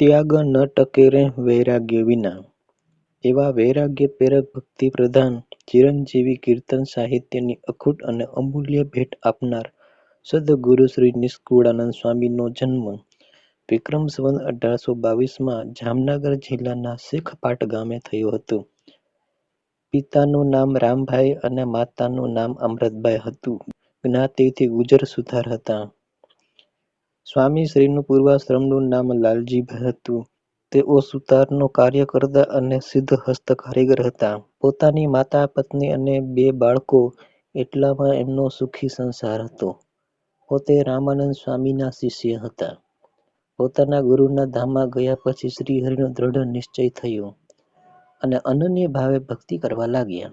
ત્યાગ ન ટકે વૈરાગ્ય વિના એવા વૈરાગ્ય પ્રેરક ભક્તિ પ્રધાન ચિરંજીવી કીર્તન સાહિત્યની અખૂટ અને અમૂલ્ય ભેટ આપનાર સદગુરુ શ્રી નિષ્કુળાનંદ સ્વામીનો જન્મ વિક્રમ સંવત અઢારસો બાવીસમાં જામનગર જિલ્લાના શેખપાટ ગામે થયો હતો. પિતાનું નામ રામભાઈ અને માતાનું નામ અમૃતબાઈ હતું. જ્ઞાતિથી ગુજર સુથાર હતા. સ્વામીશ્રીનું પૂર્વાશ્રમનું નામ લાલજીભાઈ હતું. તેઓ સુતારનું કાર્ય કરતા અને સિદ્ધહસ્ત કારીગર હતા. પોતાની માતા, પત્ની અને બે બાળકો એટલામાં એમનો સુખી સંસાર હતો. પોતે રામાનંદ સ્વામીના શિષ્ય હતા. પોતાના ગુરુના ધામમાં ગયા પછી શ્રીહરિનો દ્રઢ નિશ્ચય થયો અને અનન્ય ભાવે ભક્તિ કરવા લાગ્યા.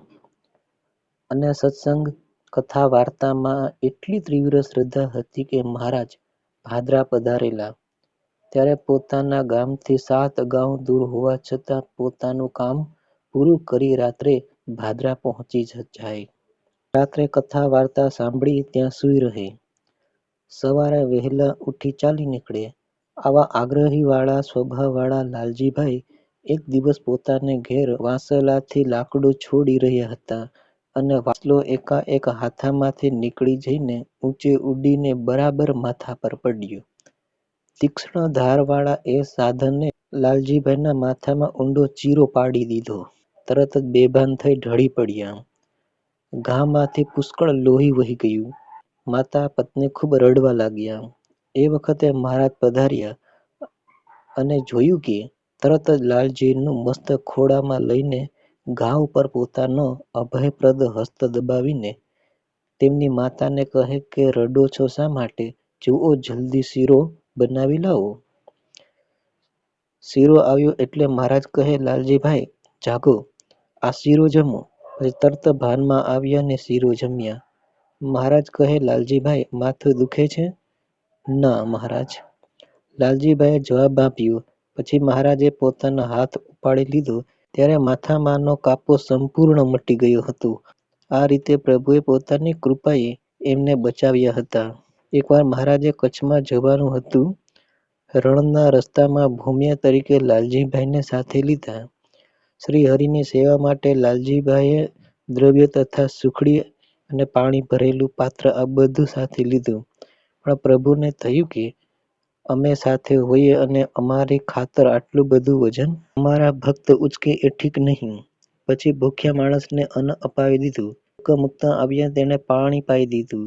અને સત્સંગ, કથા વાર્તામાં એટલી તીવ્ર શ્રદ્ધા હતી કે મહારાજ ભાદરા પધારેલા ત્યારે પોતાના ગામથી સાત ગાંવ દૂર હોવા છતાં પોતાનું કામ પૂરું કરી રાત્રે ભાદરા પહોંચી જાય. રાત્રે કથા વાર્તા સાંભળી ત્યાં સૂઈ રહે. સવારે વહેલા ઉઠી ચાલી નીકળે. આવા આગ્રહીવાળા સ્વભાવવાળા લાલજીભાઈ એક દિવસ પોતાને ઘેર વાંસલાથી લાકડું છોડી રહ્યા હતા અને વાંસલો એકાએક હાથામાંથી નીકળી જઈને ઊંચે ઉડીને બરાબર માથા પર પડ્યો. તીક્ષ્ણ ધારવાળા એ સાધને લાલજીભાઈના માથામાં ઊંડો ચીરો પાડી દીધો. તરત જ બેભાન થઈ ઢળી પડ્યા. ઘામાંથી પુષ્કળ લોહી વહી ગયું. માતા, પત્ની ખૂબ રડવા લાગ્યા. એ વખતે મહારાજ પધાર્યા અને જોયું કે તરત જ લાલજીનું મસ્તક ખોળામાં લઈને ઘા ઉપર પોતાનો અભયપ્રદ હસ્ત દબાવીને તેમની માતાને કહે કે રડો છો શા માટે? જુઓ જલ્દી શીરો બનાવી લાવો. શીરો આવ્યો એટલે મહારાજ કહે લાલજીભાઈ જાગો, આ શીરો જમો. પછી તરત ભાનમાં આવ્યા ને શીરો જમ્યા. મહારાજ કહે લાલજીભાઈ માથું દુખે છે? ના મહારાજ. લાલજીભાઈએ જવાબ આપ્યો. પછી મહારાજે પોતાનો હાથ ઉપાડી લીધો ત્યારે માથામાંનો કાપો સંપૂર્ણ મટી ગયો હતો. આ રીતે પ્રભુએ પોતાની કૃપાએ એમને બચાવ્યા હતા. એકવાર મહારાજે કચ્છમાં જવાનું હતું. રણના રસ્તામાં ભૂમિયા તરીકે લાલજીભાઈને સાથે લીધા. શ્રી હરિની સેવા માટે લાલજીભાઈએ દ્રવ્ય તથા સુખડી અને પાણી ભરેલું પાત્ર આ બધું સાથે લીધું. પણ પ્રભુને થયું કે અમે સાથે હોઈએ અને અમારી ખાતર આટલું બધું વજન અમારા ભક્ત ઉચકે એ ઠીક નહીં. પછી ભૂખ્યા માણસને અન્ન અપાવી દીધું. ભૂખ આવ્યા તેને પાણી પાઈ દીધું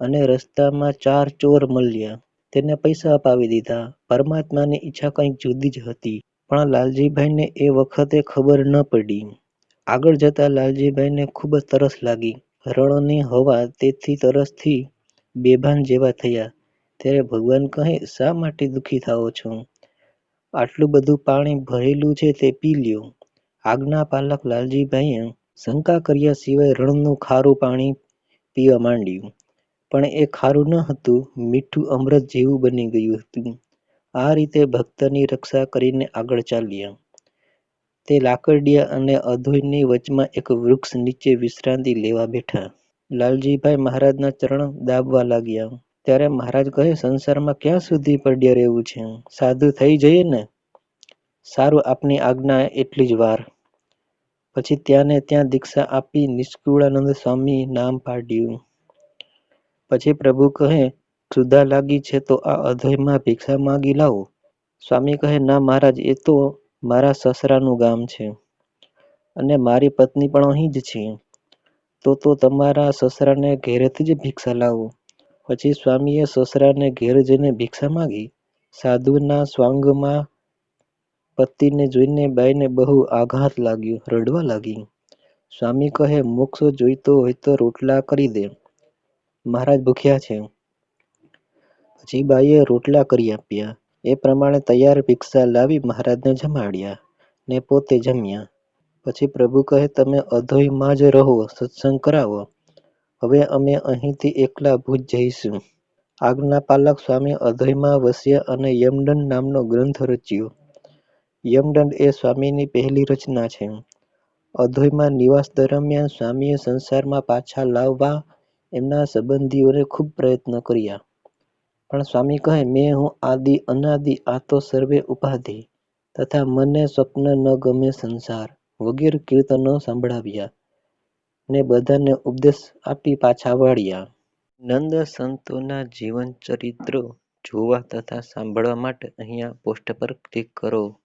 અને રસ્તામાં ચાર ચોર મળ્યા તેને પૈસા અપાવી દીધા. પરમાત્માની ઈચ્છા કંઈક જુદી જ હતી. પણ લાલજીભાઈને એ વખતે ખબર ન પડી. આગળ જતા લાલજીભાઈને ખૂબ જ તરસ લાગી. રણની હવા તેથી તરસથી બેભાન જેવા થયા. ત્યારે ભગવાન કહે શા માટે દુઃખી થાઓ છો? આટલું બધું પાણી ભરેલું છે તે પી લ્યો. આજ્ઞાપાલક લાલજીભાઈએ શંકા કર્યા સિવાય રણનું ખારું પાણી પીવા માંડ્યું. પણ એ ખારું ન હતું, મીઠું અમૃત જેવું બની ગયું હતું. આ રીતે ભક્તની રક્ષા કરીને આગળ ચાલ્યા. તે લાકડિયા અને અધોઈની વચમાં એક વૃક્ષ નીચે વિશ્રાંતિ લેવા બેઠા. લાલજીભાઈ મહારાજના ચરણ દાબવા લાગ્યા. ત્યારે મહારાજ કહે, સંસારમાં ક્યાં સુધી પડ્યા રહેવું છે? સાધુ થઈ જઈએ ને? સારું, આપની આજ્ઞા એટલી જ વાર. પછી ત્યાંને ત્યાં દીક્ષા આપી નિષ્કુળાનંદ સ્વામી નામ પાડ્યું. પછી પ્રભુ કહે ક્ષુધા લાગી છે તો આ અધયમાં ભિક્ષા માગી લાવો. સ્વામી કહે, ના મહારાજ, એ તો મારા સસરાનું ગામ છે અને મારી પત્ની પણ અહીં જ છે. તો તો તમારા સસરાને ઘેરેથી જ ભિક્ષા લાવો. પછી સ્વામીએ સસરાને ઘેર જઈને ભિક્ષા માંગી. સાધુના સ્વાંગમાં પતિને જોઈને બાઈને બહુ આઘાત લાગ્યો, રડવા લાગી. સ્વામી કહે મોક્ષ જોઈતો હોય તો રોટલા કરી દે, મહારાજ ભૂખ્યા છે. પછી બાઈએ રોટલા કરી આપ્યા. એ પ્રમાણે તૈયાર ભિક્ષા લાવી મહારાજને જમાડ્યા ને પોતે જમ્યા. પછી પ્રભુ કહે તમે અધોઈમાં જ રહો સત્સંગ કરાવો. હવે અમે અહીંથી એકલા ભુજ જઈશું. આજ્ઞાપાલક સ્વામી અધોઈમાં વસ્યા અને યમદંડ નામનો ગ્રંથ રચ્યો. યમદંડ એ સ્વામીની પહેલી રચના છે. અધોયમાં નિવાસ દરમિયાન સ્વામીએ સંસારમાં પાછા લાવવા એમના સંબંધીઓને ખૂબ પ્રયત્ન કર્યા. પણ સ્વામી કહે, મેં હું આદિ, અનાદિ, આ તો સર્વે ઉપાધિ, તથા મને સ્વપ્ન ન ગમે સંસાર, વગેરે કીર્તનો સંભળાવ્યા ને બધાને ઉપદેશ આપી પાછા વળ્યા. નંદ સંતોના જીવન ચરિત્રો જોવા તથા સાંભળવા માટે અહીંયા પોસ્ટ પર ક્લિક કરો.